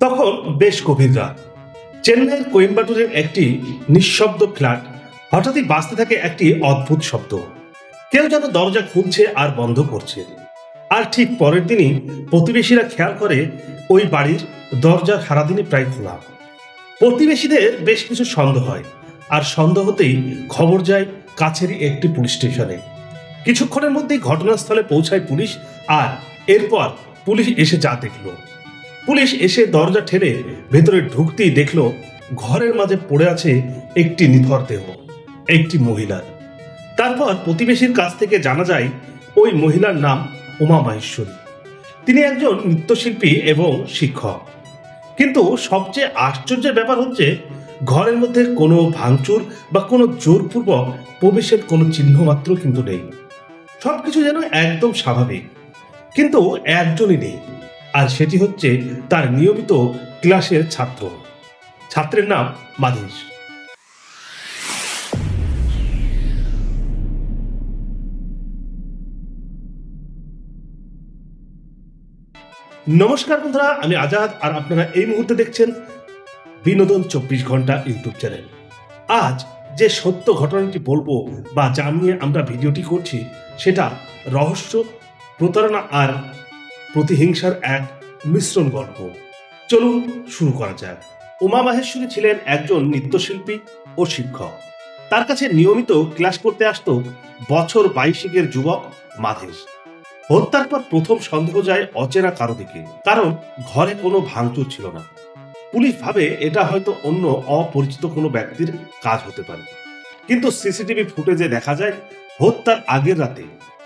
তখন বেশ গভীর রাত। চেন্নাইয়ের কোয়েম্বাটুরের একটি নিঃশব্দ ফ্ল্যাট হঠাৎই বাজতে থাকে একটি অদ্ভুত শব্দ। কেউ যেন দরজা খুলছে আর বন্ধ করছে। আর ঠিক পরের দিনই প্রতিবেশীরা খেয়াল করে ওই বাড়ির দরজা সারাদিনই প্রায় খোলা। প্রতিবেশীদের বেশ কিছু সন্দেহ হয়। আর সন্দেহ হতেই খবর যায় কাছেরই একটি পুলিশ স্টেশনে। কিছুক্ষণের মধ্যেই ঘটনাস্থলে পৌঁছায় পুলিশ আর এরপর পুলিশ এসে যা দেখল। পুলিশ এসে দরজা ঠেলে ভেতরে ঢুকতেই দেখল ঘরের মাঝে পড়ে আছে একটি নিথর দেহ, একটি মহিলার। তারপর প্রতিবেশীর কাছ থেকে জানা যায় ওই মহিলার নাম উমা মাহেশ্বরী। তিনি একজন নৃত্যশিল্পী এবং শিক্ষক। কিন্তু সবচেয়ে আশ্চর্যের ব্যাপার হচ্ছে, ঘরের মধ্যে কোনো ভাঙচুর বা কোনো জোরপূর্বক প্রবেশের কোনো চিহ্ন মাত্র কিন্তু নেই। সবকিছু যেন একদম স্বাভাবিক। কিন্তু একজনই নেই। আর সেটি হচ্ছে তার নিয়মিত ক্লাসের ছাত্র। ছাত্রের নাম মাধেশ। নমস্কার বন্ধুরা, আমি আজাদ আর আপনারা এই মুহূর্তে দেখছেন বিনোদন চব্বিশ ঘণ্টা ইউটিউব চ্যানেল। আজ যে সত্য ঘটনাটি বলব বা যা নিয়ে আমরা ভিডিওটি করছি, সেটা রহস্য, প্রতারণা আর প্রতিহিংসার এক মিশ্রণ গল্প। চলুন শুরু করা যাক। উমা মাহেশ্বরী ছিলেন একজন নৃত্যশিল্পী ও শিক্ষক। তার কাছে নিয়মিত ক্লাস করতে আসতো বছর বাইশিকের যুবক মাধেশ। হত্যার পর প্রথম সন্দেহ যায় অচেনা কারও দিকে। কারণ ঘরে কোনো ভাঙচুর ছিল না। পুলিশ ভাবে এটা হয়তো অন্য অপরিচিত কোনো ব্যক্তির কাজ হতে পারে। কিন্তু সিসিটিভি ফুটেজে দেখা যায়, হত্যার আগের রাতে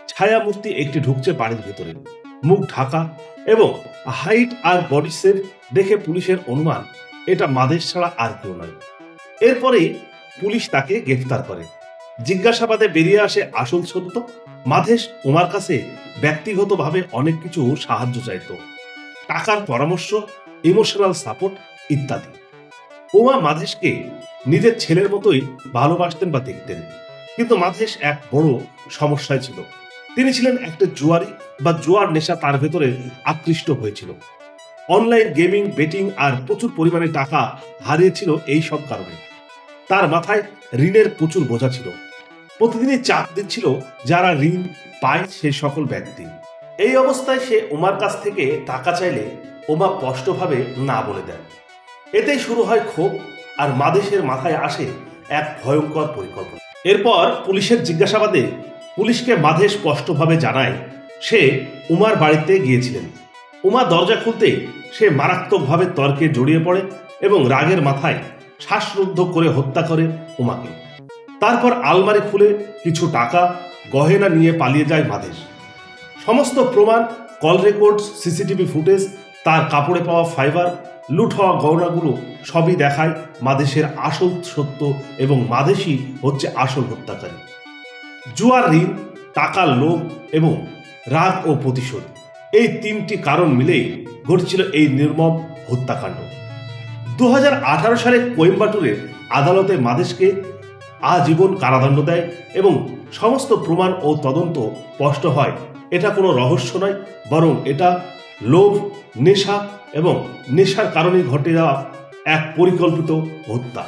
ছায়ামূর্তি একটি ঢুকছে বাড়ির ভেতরে। মুখ ঢাকা এবং হাইট আর বডি শেপ দেখে পুলিশের অনুমান, এটা মাদেশ ছাড়া আর কেউ নয়। এরপরেই পুলিশ তাকে গ্রেফতার করে। জিজ্ঞাসাবাদে বেরিয়ে আসে আসল সত্য, মাধেশ উমার কাছে ব্যক্তিগতভাবে অনেক কিছু সাহায্য চাইতো। টাকার পরামর্শ, ইমোশনাল সাপোর্ট ইত্যাদি। উমা মাধেশকে নিজের ছেলের মতোই ভালোবাসতেন বা দেখতেন। কিন্তু মাধেশ এক বড় সমস্যায় ছিল। তিনি ছিলেন একটা জুয়ারি বা জুয়ার নেশা তার ভেতরে আকৃষ্ট হয়েছিল। অনলাইন গেমিং, বেটিং আর প্রচুর পরিমাণে টাকা হারিয়েছিল এই সব কারণে। তার মাথায় ঋণের প্রচুর বোঝা ছিল। প্রতিদিনই চাপ দিচ্ছিল যারা ঋণ পায় সে সকল ব্যক্তি। এই অবস্থায় সে উমার কাছ থেকে টাকা চাইলে উমা স্পষ্টভাবে না বলে দেয় এতেই শুরু হয় ক্ষোভ আর মাদেশের মাথায় আসে এক ভয়ঙ্কর পরিকল্পনা। এরপর পুলিশের জিজ্ঞাসাবাদে পুলিশকে মাধে স্পষ্টভাবে জানায়, সে উমার বাড়িতে গিয়েছিলেন। উমা দরজা খুলতে সে মারাত্মকভাবে তর্কে জড়িয়ে পড়ে এবং রাগের মাথায় শ্বাসরুদ্ধ করে হত্যা করে উমাকে। তারপর আলমারি খুলে কিছু টাকা, গহেনা নিয়ে পালিয়ে যায় মাধেশ সমস্ত প্রমাণ, কল রেকর্ড সিসিটিভি ফুটেজ, তার কাপড়ে পাওয়া ফাইবার, লুট হওয়া গহনাগুলো সবই দেখায় মাদেশের আসল সত্য এবং মাদেশই হচ্ছে আসল হত্যাকারী। জুয়ার ঋণ, টাকার লোভ এবং রাগ ও প্রতিশোধ। এই তিনটি কারণ মিলেই ঘটছিল এই নির্মম হত্যাকাণ্ড। দু হাজার আঠারো সালে কোয়েম্বাটুরের আদালতে মাদেশকে আজীবন কারাদণ্ড দেয় এবং সমস্ত প্রমাণ ও তদন্ত স্পষ্ট হয়। এটা কোনো রহস্য নয়, বরং এটা লোভ, নেশা এবং নেশার কারণে ঘটে যাওয়া এক পরিকল্পিত হত্যা।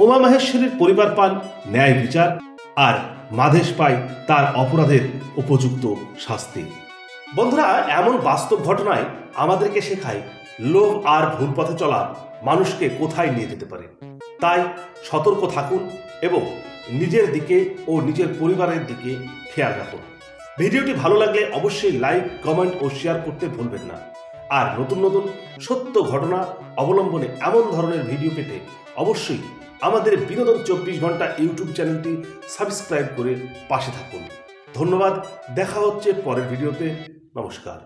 উমা মাহেশ্বরীর পরিবার পান ন্যায় বিচার আর মাধেশ পায় তার অপরাধের উপযুক্ত শাস্তি। বন্ধুরা, এমন বাস্তব ঘটনায় আমাদেরকে শেখায় লোভ আর ভুল পথে চলা মানুষকে কোথায় নিয়ে যেতে পারে। তাই সতর্ক থাকুন এবং নিজের দিকে ও নিজের পরিবারের দিকে খেয়াল রাখুন। ভিডিওটি ভালো লাগলে অবশ্যই লাইক, কমেন্ট ও শেয়ার করতে ভুলবেন না। আর নতুন নতুন সত্য ঘটনা অবলম্বনে এমন ধরনের ভিডিও পেতে অবশ্যই আমাদের বিনোদন চব্বিশ ঘণ্টা ইউটিউব চ্যানেলটি সাবস্ক্রাইব করে পাশে থাকুন। ধন্যবাদ, দেখা হচ্ছে পরের ভিডিওতে। নমস্কার।